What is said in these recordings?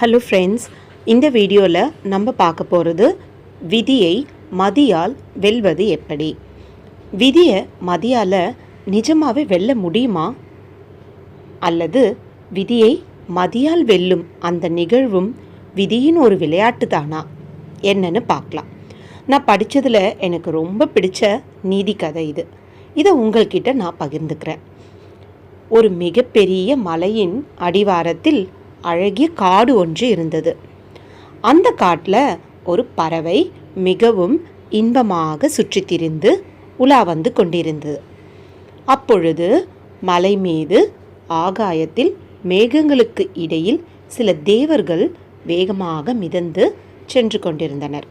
Hello friends இந்த வீடியோவில் நம்ம பார்க்க போகிறது விதியை மதியால் வெல்வது எப்படி? விதியை மதியால் நிஜமாகவே வெல்ல முடியுமா? அல்லது விதியை மதியால் வெல்லும் அந்த நிகழ்வும் விதியின் ஒரு விளையாட்டு தானா என்னன்னு பார்க்கலாம். நான் படித்ததில் எனக்கு ரொம்ப பிடிச்ச நீதி கதை இது. இதை உங்கள்கிட்ட நான் பகிர்ந்துக்கிறேன். ஒரு மிகப்பெரிய மலையின் அடிவாரத்தில் அழகிய காடு ஒன்று இருந்தது. அந்த காட்டில் ஒரு பறவை மிகவும் இன்பமாக சுற்றி திரிந்து உலா வந்து கொண்டிருந்தது. அப்பொழுது மலை மீது ஆகாயத்தில் மேகங்களுக்கு இடையில் சில தேவர்கள் வேகமாக மிதந்து சென்று கொண்டிருந்தனர்.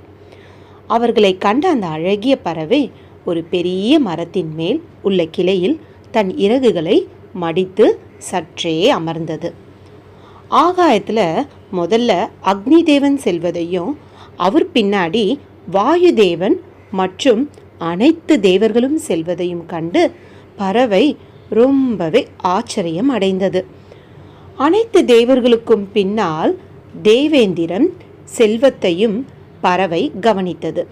அவர்களை கண்ட அந்த அழகிய பறவை ஒரு பெரிய மரத்தின் மேல் உள்ள கிளையில் தன் இறகுகளை மடித்து சற்றே அமர்ந்தது. ஆகாயத்தில் முதல்ல அக்னி தேவன் செல்வதையும் அவர் பின்னாடி வாயு தேவன் மற்றும் அனைத்து தேவர்களும் செல்வதையும் கண்டு பறவை ரொம்பவே ஆச்சரியம் அடைந்தது. அனைத்து தேவர்களுக்கும் பின்னால் தேவேந்திரன் செல்வத்தையும் பறவை கவனித்தது.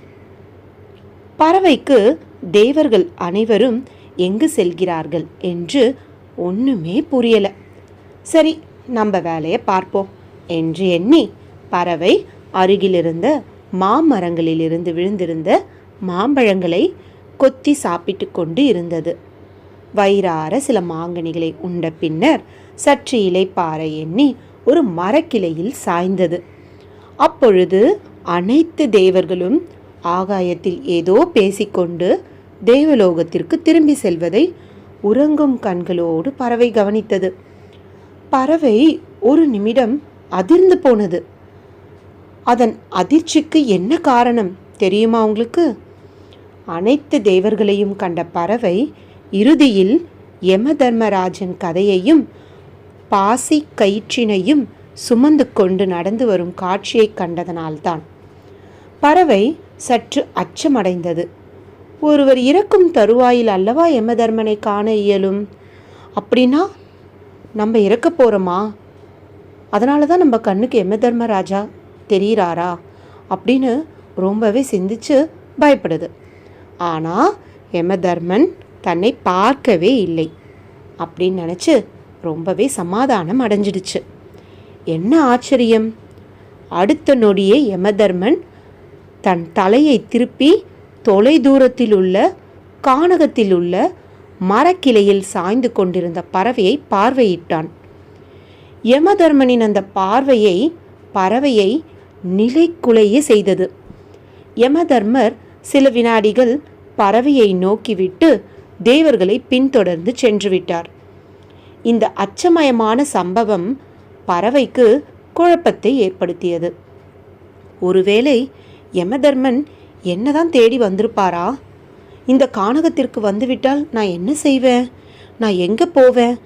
பறவைக்கு தேவர்கள் அனைவரும் எங்கு செல்கிறார்கள் என்று ஒன்றுமே புரியல. சரி நம்ம வேலையை பார்ப்போம் என்று எண்ணி பறவை அருகிலிருந்த மாமரங்களிலிருந்து விழுந்திருந்த மாம்பழங்களை கொத்தி சாப்பிட்டு கொண்டு இருந்தது. வயிறார சில மாங்கனிகளை உண்ட பின்னர் சற்று இலைப்பாறை எண்ணி ஒரு மரக்கிளையில் சாய்ந்தது. அப்பொழுது அனைத்து தேவர்களும் ஆகாயத்தில் ஏதோ பேசிக்கொண்டு தேவலோகத்திற்கு திரும்பி செல்வதை உறங்கும் கண்களோடு பறவை கவனித்தது. பறவை ஒரு நிமிடம் அதிர்ந்து போனது. அதன் அதிர்ச்சிக்கு என்ன காரணம் தெரியுமா உங்களுக்கு? அனைத்து தேவர்களையும் கண்ட பறவை இறுதியில் யம தர்மராஜன் கதையையும் பாசி கயிற்றினையும் சுமந்து கொண்டு நடந்து வரும் காட்சியை கண்டதனால்தான். பறவை சற்று அச்சமடைந்தது. ஒருவர் இறக்கும் தருவாயில் அல்லவா யமதர்மனை காண இயலும்? அப்படின்னா நம்ம இறக்க போகிறோமா அதனால தான் நம்ம கண்ணுக்கு எம தர்மராஜா தெரிகிறாரா அப்படின்னு ரொம்பவே சிந்திச்சு பயப்படுது. ஆனால் யமதர்மன் தன்னை பார்க்கவே இல்லை அப்படின்னு நினச்சி ரொம்பவே சமாதானம் அடைஞ்சிடுச்சு. என்ன ஆச்சரியம்? அடுத்த நொடியே யமதர்மன் தன் தலையை திருப்பி தொலை தூரத்தில் உள்ள கானகத்தில் உள்ள மரக்கிளையில் சாய்ந்து கொண்டிருந்த பறவையை பார்வையிட்டான். யமதர்மனின் அந்த பார்வையை பறவையை நிலைக்குலைய செய்தது. யமதர்மர் சில வினாடிகள் பறவையை நோக்கிவிட்டு தேவர்களை பின்தொடர்ந்து சென்று விட்டார் இந்த அச்சமயமான சம்பவம் பறவைக்கு குழப்பத்தை ஏற்படுத்தியது. ஒருவேளை யமதர்மன் என்னதான் தேடி வந்திருப்பாரா? இந்த கானகத்திற்கு வந்துவிட்டால் நான் என்ன செய்வேன்? நான் எங்கே போவேன்?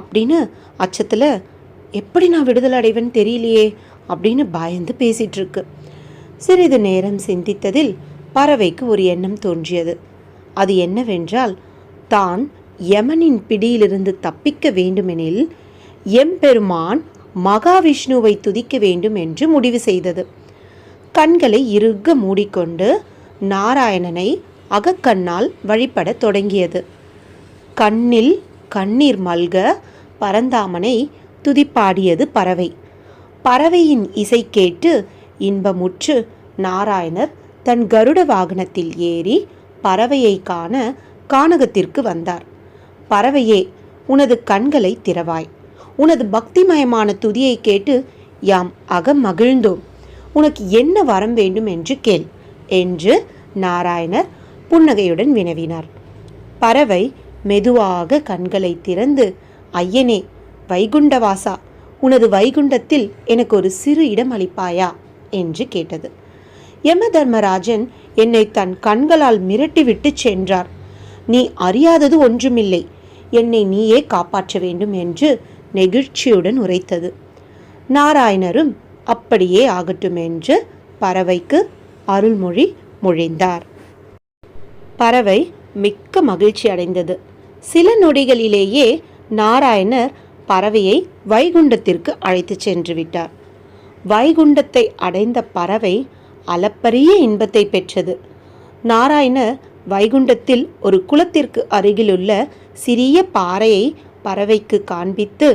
அப்படின்னு அச்சத்தில் எப்படி நான் விடுதலை அடைவேன்னு தெரியலையே அப்படின்னு பயந்து பேசிகிட்ருக்கு சிறிது நேரம் சிந்தித்ததில் பறவைக்கு ஒரு எண்ணம் தோன்றியது. அது என்னவென்றால் தான் யமனின் பிடியிலிருந்து தப்பிக்க வேண்டுமெனில் எம்பெருமான் மகாவிஷ்ணுவை துதிக்க வேண்டும் என்று முடிவு செய்தது. கண்களை இறுக மூடிக்கொண்டு நாராயணனை அகக்கண்ணால் வழிபடத் தொடங்கியது. கண்ணில் கண்ணீர் மல்க பரந்தாமனை துதிப்பாடியது பறவை. பறவையின் இசை கேட்டு இன்பமுற்று நாராயணர் தன் கருட வாகனத்தில் ஏறி பறவையை காண கானகத்திற்கு வந்தார். பறவையே உனது கண்களை திறவாய். உனது பக்திமயமான துதியை கேட்டு யாம் அகம் மகிழ்ந்தோம். உனக்கு என்ன வரம் வேண்டும் என்று கேள் என்று நாராயணர் புன்னகையுடன் வினவினார். பறவை மெதுவாக கண்களை திறந்து ஐயனே வைகுண்டவாசா உனது வைகுண்டத்தில் எனக்கு ஒரு சிறு இடம் அளிப்பாயா? என்று கேட்டது. யம தர்மராஜன் என்னை தன் கண்களால் மிரட்டிவிட்டு சென்றார். நீ அறியாதது ஒன்றுமில்லை. என்னை நீயே காப்பாற்ற வேண்டும் என்று நெகிழ்ச்சியுடன் உரைத்தது. நாராயணரும் அப்படியே ஆகட்டும் என்று பறவைக்கு அருள்மொழி மொழிந்தார். பறவை மிக்க மகிழ்ச்சி அடைந்தது. சில நொடிகளிலேயே நாராயணர் பறவையை வைகுண்டத்திற்கு அழைத்துச் சென்று விட்டார். வைகுண்டத்தை அடைந்த பறவை அளப்பரிய இன்பத்தை பெற்றது. நாராயணர் வைகுண்டத்தில் ஒரு குளத்திற்கு அருகிலுள்ள சிறிய பாறையை பறவைக்கு காண்பித்து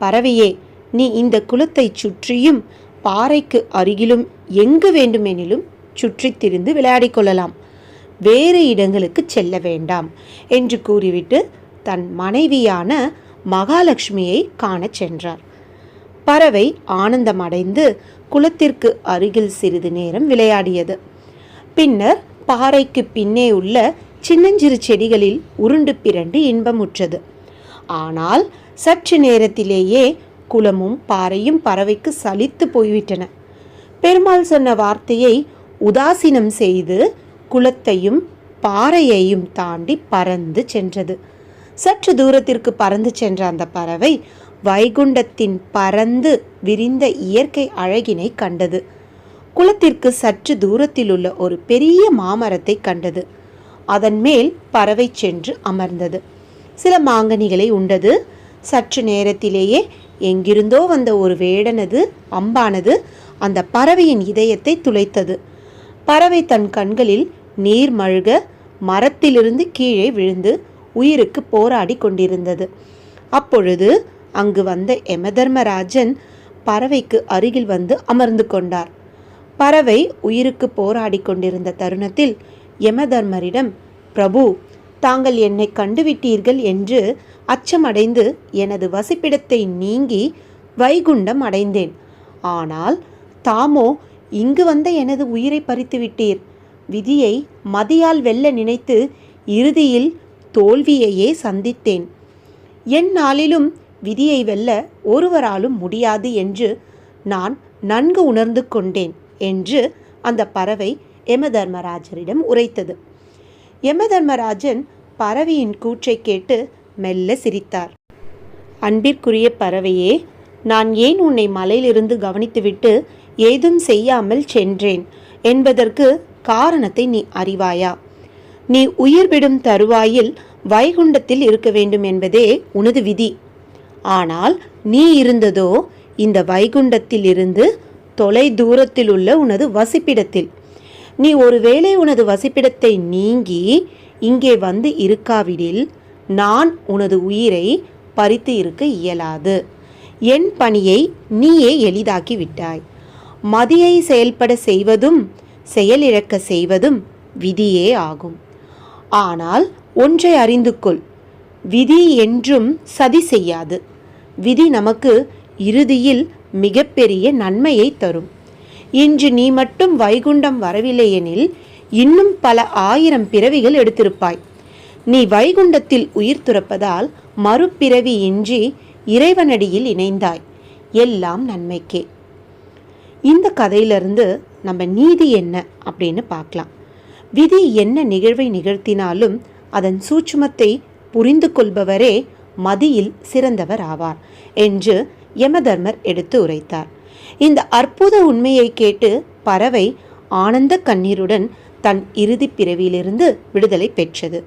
பறவையே நீ இந்த குளத்தை சுற்றியும் பாறைக்கு அருகிலும் எங்கு வேண்டுமெனிலும் சுற்றித் திரிந்து விளையாடிக் கொள்ளலாம். வேறு இடங்களுக்கு செல்ல வேண்டாம் என்று கூறிவிட்டு தன் மனைவியான மகாலட்சுமியை காணச் சென்றார். பறவை ஆனந்தமடைந்து குளத்திற்கு அருகில் சிறிது நேரம் விளையாடியது. பின்னர் பாறைக்கு பின்னே உள்ள சின்னஞ்சிறு செடிகளில் உருண்டு பிறண்டு இன்பமுற்றது. ஆனால் சற்று நேரத்திலேயே குளமும் பாறையும் பறவைக்கு சலித்து போய்விட்டன. பெருமாள் சொன்ன வார்த்தையை உதாசீனம் செய்து குளத்தையும் பாறையையும் தாண்டி பறந்து சென்றது. சற்று தூரத்திற்கு பறந்து சென்ற அந்த பறவை வைகுண்டத்தின் பறந்து விரிந்த இயற்கை அழகினை கண்டது. குளத்திற்கு சற்று தூரத்தில் உள்ள ஒரு பெரிய மாமரத்தை கண்டது. அதன் மேல் பறவை சென்று அமர்ந்தது. சில மாங்கனிகளை உண்டது. சற்று நேரத்திலேயே எங்கிருந்தோ வந்த ஒரு வேடனது அம்பானது அந்த பறவையின் இதயத்தை துளைத்தது. பறவை தன் கண்களில் நீர் மழுக மரத்திலிருந்து கீழே விழுந்து உயிருக்கு போராடி கொண்டிருந்தது. அப்பொழுது அங்கு வந்த யமதர்மராஜன் பறவைக்கு அருகில் வந்து அமர்ந்து கொண்டார். பறவை உயிருக்கு போராடி கொண்டிருந்த தருணத்தில் யமதர்மரிடம் பிரபு தாங்கள் என்னை கண்டுவிட்டீர்கள் என்று அச்சமடைந்து எனது வசிப்பிடத்தை நீங்கி வைகுண்டம் அடைந்தேன். ஆனால் தாமோ இங்கு வந்த எனது உயிரை பறித்து விட்டீர். விதியை மதியால் வெல்ல நினைத்து இறுதியில் தோல்வியையே சந்தித்தேன். என் நாளிலும் விதியை வெல்ல ஒருவராலும் முடியாது என்று நான் நன்கு உணர்ந்து கொண்டேன் என்று அந்த பறவை யமதர்மராஜரிடம் உரைத்தது. யமதர்மராஜன் பறவையின் கூற்றை கேட்டு மெல்ல சிரித்தார். அன்பிற்குரிய பறவையே நான் ஏன் உன்னை மலையிலிருந்து கவனித்துவிட்டு ஏதும் செய்யாமல் சென்றேன் என்பதற்கு காரணத்தை நீ அறிவாயா? நீ உயிர் விடும் தருவாயில் வைகுண்டத்தில் இருக்க வேண்டும் என்பதே உனது விதி. ஆனால் நீ இருந்ததோ இந்த வைகுண்டத்தில் இருந்து தொலை தூரத்தில் உள்ள உனது வசிப்பிடத்தில். நீ ஒருவேளை உனது வசிப்பிடத்தை நீங்கி இங்கே வந்து இருக்காவிடில் நான் உனது உயிரை பறித்து இருக்க இயலாது. என் பணியை நீயே எளிதாக்கி விட்டாய். மதியை செயல்பட செய்வதும் செயலிழக்க செய்வதும் விதியே ஆகும். ஆனால் ஒன்றை அறிந்து கொள். விதி என்றும் சதி செய்யாது. விதி நமக்கு இறுதியில் மிகப்பெரிய நன்மையை தரும். இன்று நீ மட்டும் வைகுண்டம் வரவில்லையெனில் இன்னும் பல ஆயிரம் பிறவிகள் எடுத்திருப்பாய். நீ வைகுண்டத்தில் உயிர் துறப்பதால் மறுபிறவி இன்றி இறைவனடியில் இணைந்தாய். எல்லாம் நன்மைக்கே. இந்த கதையிலிருந்து நம்ம நீதி என்ன அப்படின்னு பார்க்கலாம். விதி என்ன நிகழ்வை நிகழ்த்தினாலும் அதன் சூட்சுமத்தை புரிந்து கொள்பவரே மதியில் சிறந்தவர் ஆவார் என்று யமதர்மர் எடுத்து உரைத்தார். இந்த அற்புத உண்மையை கேட்டு பறவை ஆனந்த கண்ணீருடன் தன் இறுதி பிறவியிலிருந்து விடுதலை பெற்றது.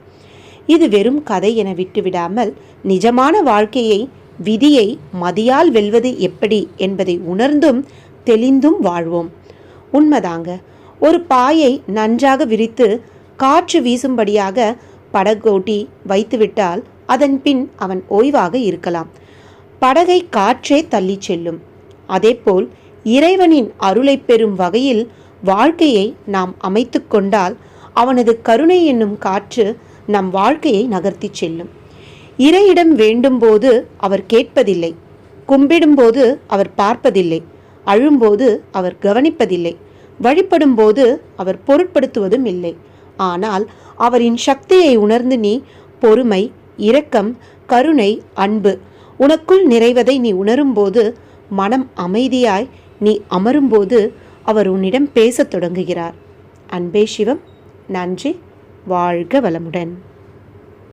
இது வெறும் கதை என விட்டுவிடாமல் நிஜமான வாழ்க்கையை விதியை மதியால் வெல்வது எப்படி என்பதை உணர்ந்தும் தெளிந்தும் வாழ்வோம். உண்மைதாங்க. ஒரு பாயை நன்றாக விரித்து காற்று வீசும்படியாக படகோட்டி வைத்துவிட்டால் அதன் பின் அவன் ஓய்வாக இருக்கலாம். படகை காற்றே தள்ளிச் செல்லும். அதேபோல் இறைவனின் அருளை பெறும் வகையில் வாழ்க்கையை நாம் அமைத்து கொண்டால் அவனது கருணை என்னும் காற்று நம் வாழ்க்கையை நகர்த்திச் செல்லும். இறையிடம் வேண்டும்போது அவர் கேட்பதில்லை. கும்பிடும்போது அவர் பார்ப்பதில்லை. அழும்போது அவர் கவனிப்பதில்லை. வழிபடும்போது அவர் பொருட்படுத்துவதும் இல்லை. ஆனால் அவரின் சக்தியை உணர்ந்து நீ பொறுமை இரக்கம் கருணை அன்பு உனக்குள் நிறைவதை நீ உணரும்போது மனம் அமைதியாய் நீ அமரும்போது அவர் உன்னிடம் பேசத் தொடங்குகிறார். அன்பே சிவம். நன்றி. வாழ்க வளமுடன்.